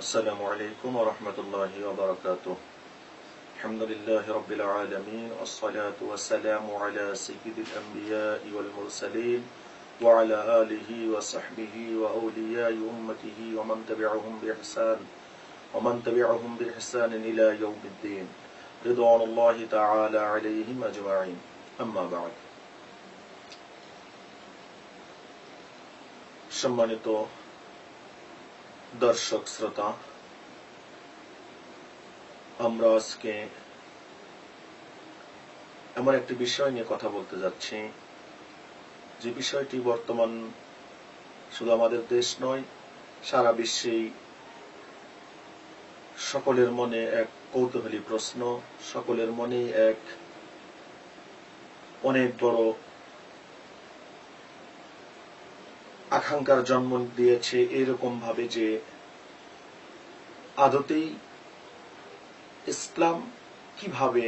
السلام عليكم ورحمة الله وبركاته الحمد لله رب العالمين والصلاة والسلام على سيد الأنبياء والمرسلين وعلى آله وصحبه وأولياء أمته ومن تبعهم بإحسان ومن تبعهم بإحسان إلى يوم الدين رضوان الله تعالى عليهم أجمعين أما بعد সম্মানিত দর্শক শ্রোতা, আমরা আজকে এমন একটি বিষয় নিয়ে কথা বলতে যাচ্ছি। যে বিষয়টি বর্তমান শুধু আমাদের দেশ নয়, সারা বিশ্বেই সকলের মনে এক কৌতূহলী প্রশ্ন, সকলের মনে এক অনেক বড় আকাঙ্ক্ষার জন্ম দিয়েছে এরকম ভাবে যে আদতেই ইসলাম কীভাবে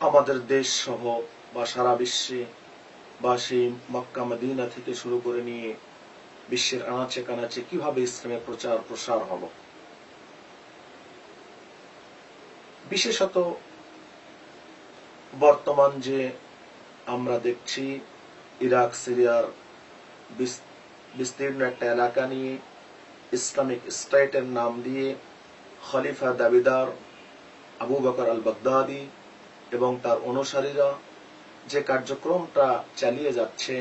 আমাদের দেশ সহ বা সারা বিশ্বে বা সেই মক্কা মদিনা থেকে শুরু করে নিয়ে বিশ্বের আনাচে কানাচে কীভাবে ইসলামের প্রচার প্রসার হলো? বিশেষত বর্তমান যে আমরা দেখছি ইরাক সিরিয়ার বিস্তীর্ণ একটা এলাকা নিয়ে ইসলামিক স্টেটের নাম দিয়ে খলিফা দাবিদার আবু বকর আল বাগদাদি এবং তার অনুসারীরা যে কার্যক্রমটা চালিয়ে যাচ্ছে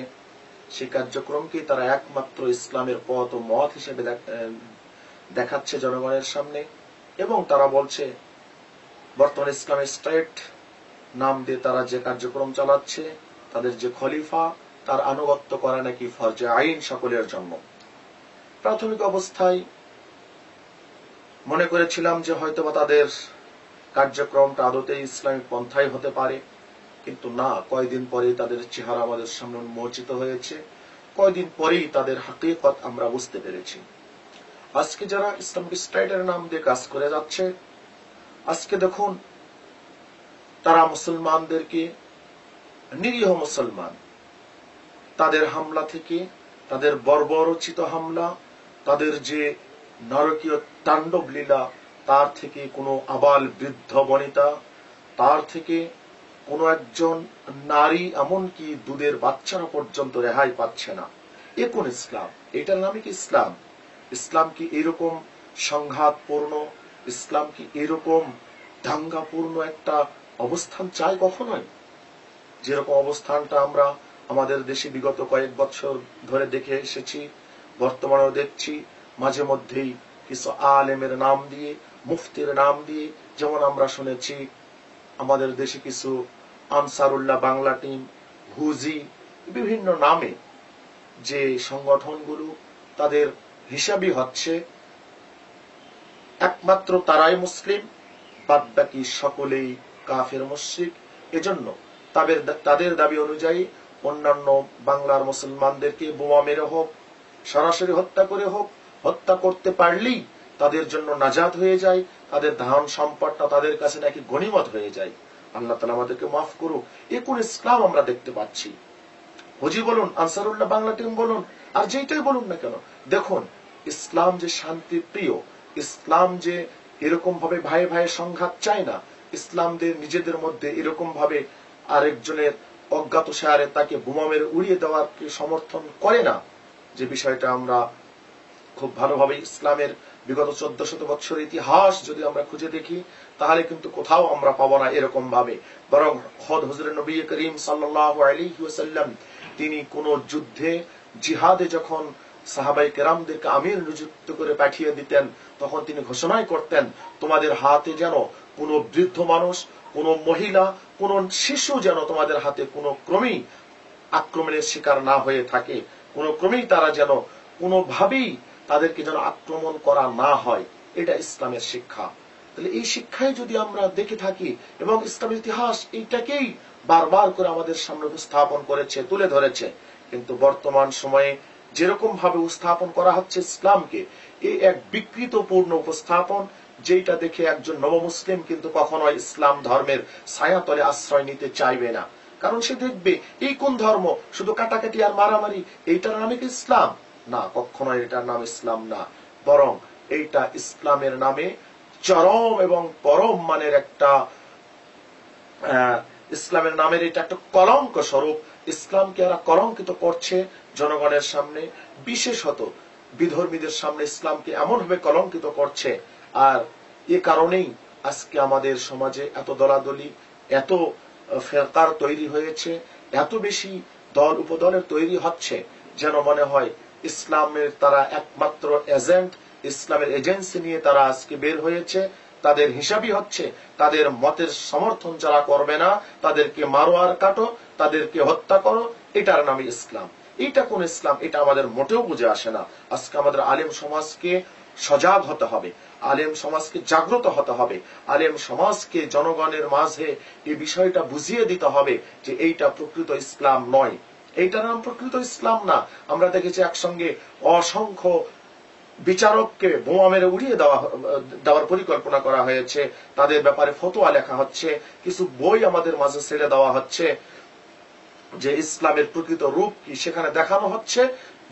সেই কার্যক্রমকে তারা একমাত্র ইসলামের পথ ও মত হিসেবে দেখাচ্ছে জনগণের সামনে এবং তারা বলছে, বর্তমান ইসলামের স্টেট নাম দিয়ে তারা যে কার্যক্রম চালাচ্ছে, তাদের যে খলিফা তার আনুগত্য করা নাকি ফরজে আইন সকলের জন্য প্রাথমিক অবস্থায় মনে করেছিলাম যে হয়তোবা তাদের কার্যক্রমটা আদতে ইসলামিক পন্থাই হতে পারে, কিন্তু না, কয়দিন পরেই তাদের চেহারা আমাদের সামনে উন্মোচিত হয়েছে, কয়দিন পরেই তাদের হাকিকত আমরা বুঝতে পেরেছি। আজকে যারা ইসলামিক স্টেটের নাম দিয়ে কাজ করে যাচ্ছে, আজকে দেখুন, তারা মুসলমানদেরকে, নিরীহ মুসলমান তাদের হামলা থেকে, তাদের বর্বরচিত হামলা, তাদের যে নরকীয় তাণ্ডব লীলা, তার থেকে কোনো আবাল বৃদ্ধ বনিতা, তার থেকে কোনো একজন নারী এমনকি দুধের বাচ্চারা পর্যন্ত রেহাই পাচ্ছে না। এ কোন ইসলাম? এটার নামে কি ইসলাম? ইসলাম কি এরকম সংঘাতপূর্ণ? ইসলাম কি এরকম দাঙ্গাপূর্ণ একটা অবস্থান চাই কখনোই? যেরকম অবস্থানটা আমরা আমাদের দেশে বিগত কয়েক বছর ধরে দেখে এসেছি, বর্তমানেও দেখছি, মাঝে মধ্যেই কিছু আলেমের নাম দিয়ে, মুফতির নাম দিয়ে, যেমন আমরা শুনেছি, আমাদের দেশে কিছু আনসারুল্লাহ বাংলা টিম, হুজি, বিভিন্ন নামে যে সংগঠনগুলো তাদের হিসাবই হচ্ছে, একমাত্র তারাই মুসলিম, বাদ বাকি সকলেই কাফের মুশ্রিক। এজন্য তাদের তাদের দাবি অনুযায়ী অন্যান্য বাংলার মুসলমানদেরকে বোমা মেরে হোক, সরাসরি হত্যা করে হোক, হত্যা করতে পারলেই তাদের জন্য নাজাদ হয়ে যায়, তাদের ধান সম্পদটা তাদের কাছে নাকি গণিমত হয়ে যায়। আল্লাহ তালা আমাদেরকে মাফ করুক, এ কোন ইসলাম আমরা দেখতে পাচ্ছি। হজি বলুন, আনসারুল্লাহ বাংলা টিম বলুন, আর যেটাই বলুন না কেন, দেখুন, ইসলাম যে শান্তি প্রিয় ইসলাম যে এরকম ভাবে ভাই ভাইয়ের সংঘাত চায় না, ইসলামদের নিজেদের মধ্যে এরকম ভাবে আরেকজনের অজ্ঞাত সাহারে তাকে বোমা মেরে উড়িয়ে দেওয়ার সমর্থন করে না, যে বিষয়টা আমরা খুব ভালোভাবে ইসলামের বিগত চোদ্দ শত বৎসর ইতিহাস যদি আমরা খুঁজে দেখি, তাহলে কিন্তু কোথাও আমরা পাবো না এরকম ভাবে বরং হদ হজরে নবী করিম আলিহাসাল্লাম তিনি কোন যুদ্ধে, জিহাদে যখন সাহাবাই কেরামদেরকে আমির নিযুক্ত করে পাঠিয়ে দিতেন, তখন তিনি ঘোষণাই করতেন, তোমাদের হাতে যেন কোন বৃদ্ধ মানুষ, কোন মহিলা, কোন শিশু যেন তোমাদের হাতে কোনো ক্রমেই আক্রমণের শিকার না হয়ে থাকে। কোন ক্রমেই তারা যেন কোনোভাবেই তাদেরকে যেন আক্রমণ করা না হয়। এটা ইসলামের শিক্ষা। তাহলে এই শিক্ষায় যদি আমরা দেখে থাকি এবং ইসলামের ইতিহাস এইটাকেই বারবার করে আমাদের সামনে উপস্থাপন করেছে, তুলে ধরেছে, কিন্তু বর্তমান সময়ে যেরকম ভাবে উপস্থাপন করা হচ্ছে ইসলামকে এই এক বিকৃতপূর্ণ উপস্থাপন যেটা দেখে একজন নবমুসলিম কিন্তু কখনো ইসলাম ধর্মের ছায়াতলে আশ্রয় নিতে চাইবে না। কারণ সে দেখবে, এই কোন ধর্ম? শুধু কাটাকাটি আর মারামারি, এইটার নামে কি ইসলাম? না কখনো এটার নাম ইসলাম না। বরং এইটা ইসলামের নামে চরম এবং পরম মানের একটা ইসলামের নামের এটা একটা কলঙ্ক স্বরূপ। ইসলামকে এরা কলঙ্কিত করছে জনগণের সামনে। বিশেষত বিধর্মীদের সামনে ইসলামকে এমনভাবে কলঙ্কিত করছে আর এ কারণেই আজকে আমাদের সমাজে এত দলাদলি, এত ফেরকার তৈরি হয়েছে, এত বেশি দল উপদলের তৈরি হচ্ছে, যেন মনে হয় ইসলামের তারা একমাত্র এজেন্ট ইসলামের এজেন্সি নিয়ে তারা আজকে বের হয়েছে। তাদের হিসাবই হচ্ছে তাদের মতের সমর্থন যারা করবে না, তাদেরকে মারো আর কাটো, তাদেরকে হত্যা করো, এটার নামে ইসলাম। এটা কোন ইসলাম? এটা আমাদের মোটেও বুঝে আসে না। আজকে আমাদের আলেম সমাজকে সজাগ হতে হবে। আলেম সমাজকে জাগ্রত হতে হবে। আলেম সমাজকে জনগণের মাঝে এই বিষয়টা বুঝিয়ে দিতে হবে যে এইটা প্রকৃত ইসলাম নয়। এইটার নাম প্রকৃত ইসলাম না। আমরা দেখেছি একসঙ্গে অসংখ্য বিচারককে বোমা মেরে উড়িয়ে দেওয়া দেওয়ার পরিকল্পনা করা হয়েছে। তাদের ব্যাপারে ফতোয়া লেখা হচ্ছে। কিছু বই আমাদের মাঝে ছেড়ে দেওয়া হচ্ছে যে ইসলামের প্রকৃত রূপ কি সেখানে দেখানো হচ্ছে?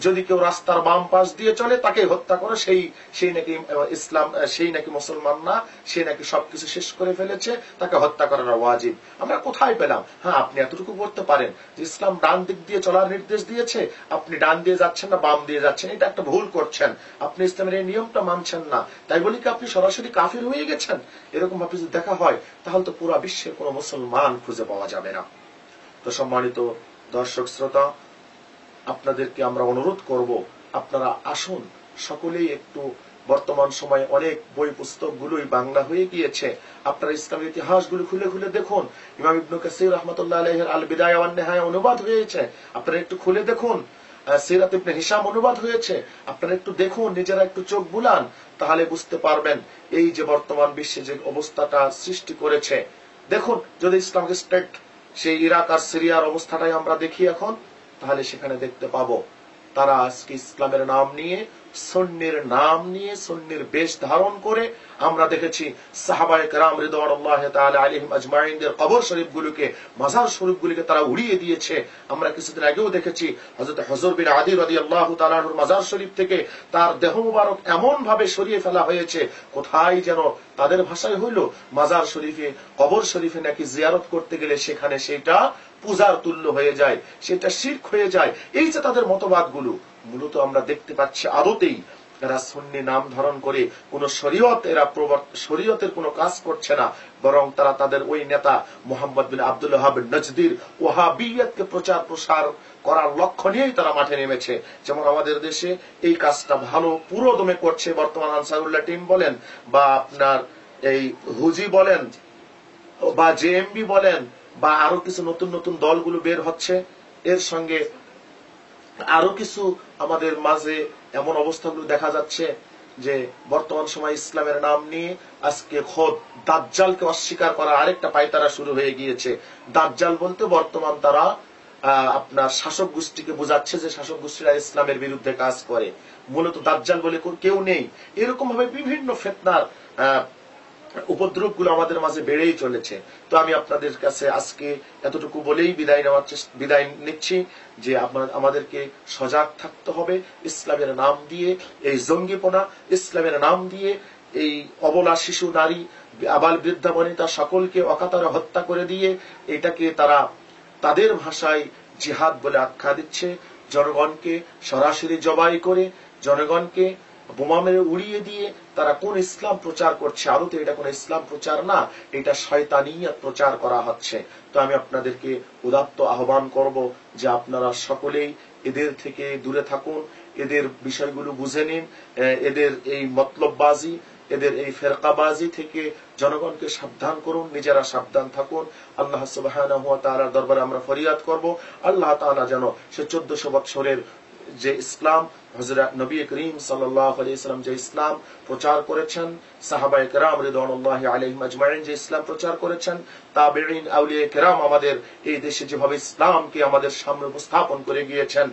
যদি কেউ রাস্তার বাম পাশ দিয়ে চলে তাকে হত্যা করে। সেই সেই নাকি ইসলাম সেই নাকি মুসলমান না, সে নাকি সবকিছু শেষ করে ফেলেছে, তাকে হত্যা করার ওয়াজিব। আমরা কোথায় পেলাম? হ্যাঁ আপনি এতটুকু করতে পারেন যে ইসলাম ডান দিক দিয়ে চলার নির্দেশ দিয়েছে। আপনি ডান দিয়ে যাচ্ছেন না, বাম দিয়ে যাচ্ছেন, এটা একটা ভুল করছেন। আপনি ইসলামের এই নিয়মটা মানছেন না। তাই বলি কি, আপনি সরাসরি কাফির হয়ে গেছেন? এরকম ভাবে যদি দেখা হয়, তাহলে তো পুরা বিশ্বের কোনো মুসলমান খুঁজে পাওয়া যাবে না। তো সম্মানিত দর্শক, শ্রোতা আপনাদেরকে আমরা অনুরোধ করব, আপনারা আসুন, সকলেই একটু বর্তমান সময়ে অনেক বই পুস্তকগুলোই বাংলা হয়ে গিয়েছে। আপনারা ইসলামের ইতিহাসগুলো খুলে খুলে দেখুন। ইমাম ইবনু কাসির রহমতুল্লাহ আলহের আল বিদায় অনুবাদ হয়েছে। আপনারা একটু খুলে দেখুন। সিরাত ইবনে হিসাম অনুবাদ হয়েছে। আপনারা একটু দেখুন, নিজেরা একটু চোখ বুলান, তাহলে বুঝতে পারবেন এই যে বর্তমান বিশ্বে যে অবস্থাটা সৃষ্টি করেছে। দেখুন, যদি ইসলামিক স্টেট সেই ইরাক আর সিরিয়ার অবস্থাটাই আমরা দেখি এখন। তাহলে সেখানে দেখতে পাবো, তারা আজকে ইসলামের নাম নিয়ে সন্ন্যের নাম নিয়ে সন্ন্যের বেশ ধারণ করে আমরা দেখেছি তারা উড়িয়ে দিয়েছে। আমরা কিছুদিন আগেও দেখেছি হজর বিন আদি মাজার শরীফ থেকে তার দেহ মুবারক এমন ভাবে সরিয়ে ফেলা হয়েছে, কোথায় যেন তাদের ভাষায় হইল, মাজার শরীফে, কবর শরীফে নাকি জিয়ারত করতে গেলে সেখানে সেটা পূজার তুল্য হয়ে যায়, সেটা শির্ক হয়ে যায়। এই যে তাদের মতবাদগুলো, মূলত আমরা দেখতে পাচ্ছি আদতেই এরা সন্নি নাম ধারণ করে কোন শরীয়ত এরা শরীয়তের কোনো কাজ করছে না, বরং তারা তাদের ওই নেতা মোহাম্মদ বিন আব্দুল হাব নজদির ওহাবিয়তকে প্রচার প্রসার করার লক্ষ্য নিয়েই তারা মাঠে নেমেছে। যেমন আমাদের দেশে এই কাজটা ভালো, পুরো দমে করছে বর্তমান আনসারুল্লাহ টিম বলেন, বা আপনার এই হুজি বলেন, বা জেএমবি বলেন বা আরও কিছু নতুন নতুন দলগুলো বের হচ্ছে, এর সঙ্গে আরও কিছু আমাদের মাঝে এমন অবস্থাগুলো দেখা যাচ্ছে যে বর্তমান সময় ইসলামের নাম নিয়ে আজকে খোদ দাজ্জালকে অস্বীকার করার আরেকটা পায়তারা শুরু হয়ে গিয়েছে। দাজ্জাল বলতে বর্তমান তারা আপনার শাসক গোষ্ঠীকে বোঝাচ্ছে যে শাসক গোষ্ঠীরা ইসলামের বিরুদ্ধে কাজ করে। মূলত দাজ্জাল বলে কেউ নেই। এরকম ভাবে বিভিন্ন ফেতনার আহ, উপদ্রবগুলো আমাদের মাঝে বেড়েই চলেছে। তো আমি আপনাদের কাছে আজকে এতটুকু বলেই বিদায় নেওয়ার বিদায় নিচ্ছি যে আমাদেরকে সজাগ থাকতে হবে ইসলামের নাম দিয়ে এই জঙ্গিপনা ইসলামের নাম দিয়ে এই অবলা শিশু নারী আবাল বৃদ্ধা বনিতা সকলকে অকাতরে হত্যা করে দিয়ে এটাকে তারা তাদের ভাষায় জিহাদ বলে আখ্যা দিচ্ছে। জনগণকে সরাসরি জবাই করে জনগণকে বোমা মেরে উড়িয়ে দিয়ে তারা কোন ইসলাম প্রচার করছে? আদতে এটা কোন ইসলাম প্রচার না, এটা শয়তানিয়ত প্রচার করা হচ্ছে। তো আমি আপনাদেরকে উদাত্ত আহ্বান করব যে আপনারা সকলেই এদের থেকে দূরে থাকুন, এদের বিষয়গুলো বুঝে নিন এদের এই মতলববাজি, এদের এই ফেরকাবাজি থেকে জনগণকে সাবধান করুন, নিজেরা সাবধান থাকুন। আল্লাহ ওয়া দরবারে আমরা ফরিয়াদ করব। আল্লাহ তাআলা যেন সে 1400 বৎসরের যে ইসলাম হজরত নবী করিম সাল্লাম যে ইসলাম প্রচার করেছেন সাহাবা কেরাম রিদওয়ানুল্লাহি আলহিম আজমাইন যে ইসলাম প্রচার করেছেন, তাবেঈন, আউলিয়া কেরাম আমাদের এই দেশে যেভাবে ইসলামকে আমাদের সামনে উপস্থাপন করে গিয়েছেন।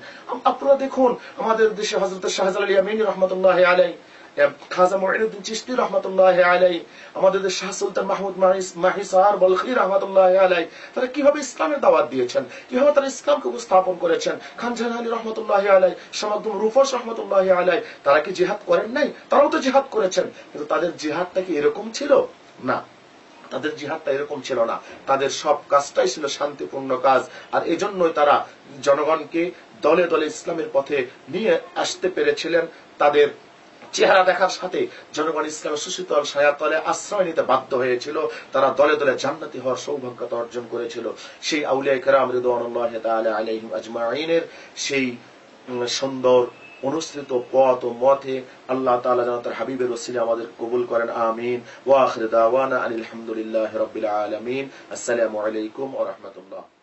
আপনারা দেখুন, আমাদের দেশে হযরত শাহজালাল ইয়ামিনী রহমতুল্লাহ আলাইহি খাজা রহমতুল্লাহ আলাই আমাদের শাহ সুলতান মাহমুদ মাহিসার বলখি রহমতুল্লাহ আলাই তারা কীভাবে ইসলামের দাওয়াত দিয়েছেন? কীভাবে তারা ইসলামকে উপস্থাপন করেছেন? খান জাহান আলী রহমতুল্লাহ আলাই রুফস রহমতুল্লাহ আলাই তারা কি জিহাদ করেন নাই? তারাও তো জিহাদ করেছেন। কিন্তু তাদের জিহাদটা কি এরকম ছিল? না। তাদের জিহাদটা এরকম ছিল না। তাদের সব কাজটাই ছিল শান্তিপূর্ণ কাজ। আর এজন্যই তারা জনগণকে দলে দলে ইসলামের পথে নিয়ে আসতে পেরেছিলেন। তাদের চেহারা দেখার সাথে জনগণ ইসলামের সুশীতল ছায়ার তলে আশ্রয় নিতে বাধ্য হয়েছিল। তারা দলে দলে জান্নাতি হওয়ার সৌভাগ্যতা অর্জন করেছিল। সেই আউলিয়া কেরাম রিদওয়ানুল্লাহ তাআলা আজমাইনের সেই সুন্দর অনুসৃত পথ ও মতে আল্লাহ তাআলা যেন তার হাবিবের ওসিলে আমাদের কবুল করেন। আমিন। ওয়া আখির দাওয়ানা আনিল হামদুলিল্লাহি রাব্বিল আলামিন। আসসালামু আলাইকুম ওয়া